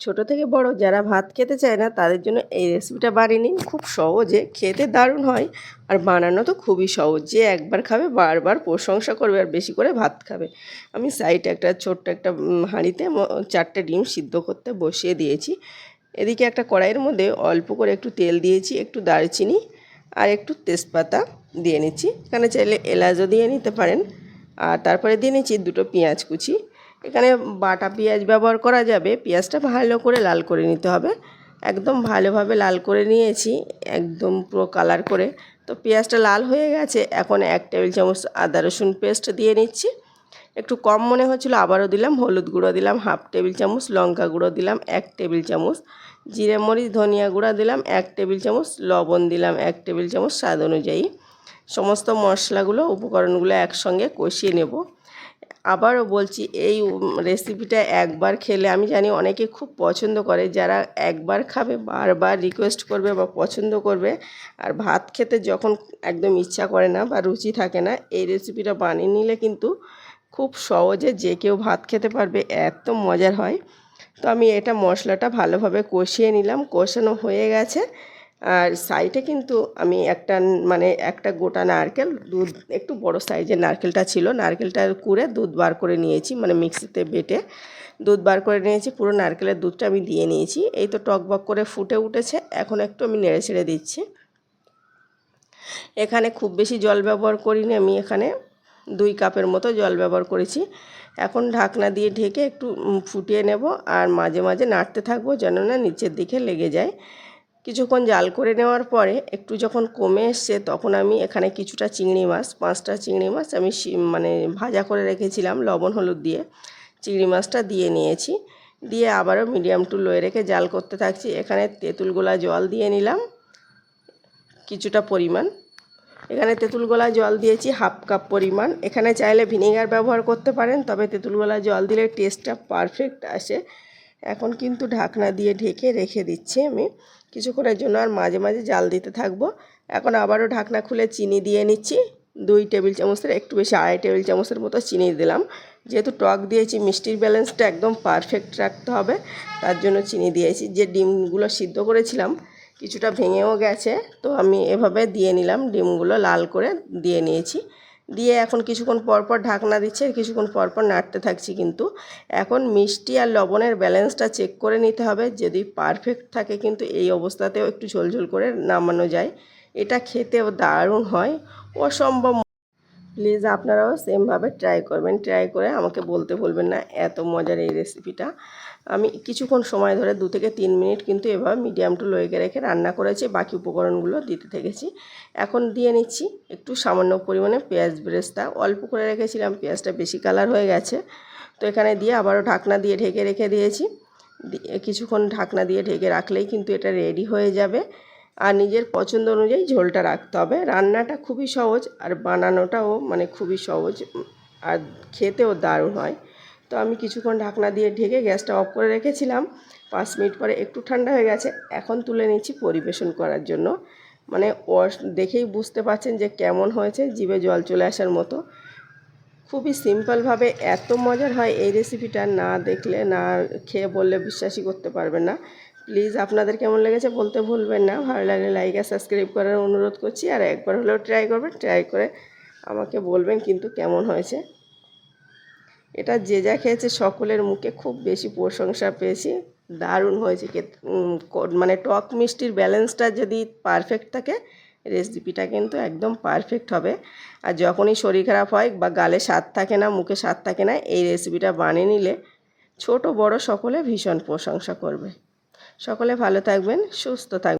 ছোট থেকে বড় যারা ভাত খেতে চায় না, তাদের জন্য এই রেসিপিটা বানিয়ে নিন। খুব সহজে খেতে দারুণ হয় আর বানানো তো খুবই সহজ। যে একবার খাবে বারবার প্রশংসা করবে আর বেশি করে ভাত খাবে। আমি সাইডে একটা ছোট্ট একটা হাঁড়িতে চারটে ডিম সিদ্ধ করতে বসিয়ে দিয়েছি। এদিকে একটা কড়াইয়ের মধ্যে অল্প করে একটু তেল দিয়েছি, একটু দারচিনি আর একটু তেজপাতা দিয়ে নিচ্ছি। এখানে চাইলে এলাচও দিয়ে নিতে পারেন। আর তারপরে দিয়ে নিচ্ছি দুটো পেঁয়াজ কুচি। এখানে বাটা পেঁয়াজ ব্যবহার করা যাবে। পেঁয়াজটা ভালো করে লাল করে নিতে হবে। একদম ভালোভাবে লাল করে নিয়েছি, একদম পুরো কালার করে। তো পেঁয়াজটা লাল হয়ে গেছে, এখন এক টেবিল চামচ আদা রসুন পেস্ট দিয়ে নিচ্ছি। একটু কম মনে হচ্ছিল, আবারও দিলাম, হলুদ গুঁড়ো দিলাম, হাফ টেবিল চামচ লঙ্কা গুঁড়ো দিলাম, এক টেবিল চামচ জিরে মরিচ, ধনিয়া গুঁড়া দিলাম, এক টেবিল চামচ লবণ দিলাম, এক টেবিল চামচ স্বাদ অনুযায়ী। সমস্ত মশলাগুলো, উপকরণগুলো একসঙ্গে কষিয়ে নেব। আবারও বলছি, এই রেসিপিটা একবার খেলে আমি জানি অনেকে খুব পছন্দ করে, যারা একবার খাবে, বারবার রিকোয়েস্ট করবে বা পছন্দ করবে, আর ভাত খেতে যখন একদম ইচ্ছা করে না বা রুচি থাকে না, এই রেসিপিটা বানিয়ে নিলে কিন্তু খুব সহজে যে কেউ ভাত খেতে পারবে, এত মজার হয়। তো আমি এটা মশলাটা ভালোভাবে কষিয়ে নিলাম, কষানো হয়ে গেছে। আর সাইডে কিন্তু আমি একটা মানে একটা গোটা নারকেল, দুধ, একটু বড় সাইজের নারকেলটা ছিল। নারকেলটা কুড়ে দুধ বার করে নিয়েছি মানে মিক্সিতে বেটে। দুধ বার করে নিয়েছি, পুরো নারকেলের দুধটা আমি দিয়ে নিয়েছি। এই তো টকবক করে ফুটে উঠেছে, এখন একটু আমি নেড়ে ছেড়ে দিচ্ছি। এখানে খুব বেশি জল ব্যবহার করিনি আমি এখানে, দুই কাপের মতো জল ব্যবহার করেছি। এখন ঢাকনা দিয়ে ঢেকে একটু ফুটিয়ে নেব, আর মাঝে মাঝে নাড়তে থাকব যেন না নিচের দিকে লেগে যায়। কিছুক্ষণ জাল করে নেওয়ার পরে একটু যখন কমে এসছে তখন আমি এখানে কিছুটা চিংড়ি মাছ, পাঁচটা চিংড়ি মাছ আমি মানে ভাজা করে রেখেছিলাম, লবণ, হলুদ দিয়ে। চিংড়ি মাছটা দিয়ে নিয়েছি। দিয়ে আবারও মিডিয়াম টু লোয়ে রেখে জাল করতে থাকছি। এখানে তেঁতুল গোলা জল দিয়ে নিলাম কিছুটা পরিমাণ। এখানে তেঁতুল গোলা জল দিয়েছি হাফ কাপ পরিমাণ। এখানে চাইলে ভিনেগার ব্যবহার করতে পারেন, তবে তেঁতুল গোলা জল দিলে টেস্টটা পারফেক্ট আসে। এখন কিন্তু ঢাকনা দিয়ে ঢেকে রেখে দিচ্ছি আমি। কিছুক্ষণের জন্য আর মাঝে মাঝে জাল দিতে থাকব। এখন আবারও ঢাকনা খুলে চিনি দিয়ে নিচ্ছি। দুই টেবিল চামচের একটু বেশি, আড়াই টেবিল চামচের মতো চিনি দিলাম। যেহেতু টক দিয়েছি, মিষ্টির ব্যালেন্সটা একদম পারফেক্ট রাখতে হবে। তার জন্য চিনি দিয়েছি। যে ডিমগুলো সিদ্ধ করেছিলাম, কিছুটা ভেঙেও গেছে। তো আমি এভাবে দিয়ে নিলাম। ডিমগুলো লাল করে দিয়ে নিয়েছি। দিয়ে এখন কিছুক্ষণ পর পর ঢাকনা দিচ্ছে, কিছুক্ষণ পর পর নাড়তে থাকছি কিন্তু। এখন মিষ্টি আর লবণের ব্যালেন্সটা চেক করে নিতে হবে, যদি পারফেক্ট থাকে কিন্তু এই অবস্থাতেও একটু ঝোলঝোল করে নামানো যায়। এটা খেতেও দারুণ হয়, অসম্ভব। প্লিজ আপনারাও সেমভাবে ট্রাই করবেন ট্রাই করে আমাকে বলতে বলবেন না, এত মজার এই রেসিপিটা আমি কিছুক্ষণ সময় ধরে দু থেকে তিন মিনিট কিন্তু এভাবে মিডিয়াম টু লোয়েকে রেখে রান্না করেছি, বাকি উপকরণগুলো দিতে থেকেছি। এখন দিয়ে নিচ্ছি একটু সামান্য পরিমাণে পেঁয়াজ বেরেস্তা। অল্প করে রেখেছিলাম, পেঁয়াজটা বেশি কালার হয়ে গেছে। তো এখানে দিয়ে আবারও ঢাকনা দিয়ে ঢেকে রেখে দিয়েছি। কিছুক্ষণ ঢাকনা দিয়ে ঢেকে রাখলেই কিন্তু এটা রেডি হয়ে যাবে। আর নিজের পছন্দ অনুযায়ী ঝোলটা রাখতে হবে। রান্নাটা খুবই সহজ আর বানানোটাও মানে খুবই সহজ, আর খেতেও দারুণ হয়। তো আমি কিছুক্ষণ ঢাকনা দিয়ে ঢেকে গ্যাসটা অফ করে রেখেছিলাম। পাঁচ মিনিট পরে একটু ঠান্ডা হয়ে গেছে। এখন তুলে নিচ্ছি পরিবেশন করার জন্য। মানে অস- দেখেই বুঝতে পারছেন যে কেমন হয়েছে, জিভে জল চলে আসার মতো। খুবই সিম্পলভাবে এত মজার হয় এই রেসিপিটা না দেখলে, না খেয়ে বললে বিশ্বাসই করতে পারবেন না। প্লিজ আপনাদের কেমন লেগেছে বলতে ভুলবেন না। ভালো লাগলে লাইক আর সাবস্ক্রাইব করার অনুরোধ করছি। আর একবার হলেও ট্রাই করবেন ট্রাই করে আমাকে বলবেন কিন্তু কেমন হয়েছে। এটা যে যা খেয়েছে সকলের মুখে খুব বেশি প্রশংসা পেয়েছি। দারুণ হয়েছে মানে টক মিষ্টির ব্যালেন্সটা যদি পারফেক্ট থাকে রেসিপিটা কিন্তু একদম পারফেক্ট হবে। আর যখনই শরীর খারাপ হয় বা গালে স্বাদ থাকে না, মুখে স্বাদ থাকে না, এই রেসিপিটা বানিয়ে নিলে ছোট বড় সকলে ভীষণ প্রশংসা করবে। সকলে ভালো থাকবেন, সুস্থ থাকবেন।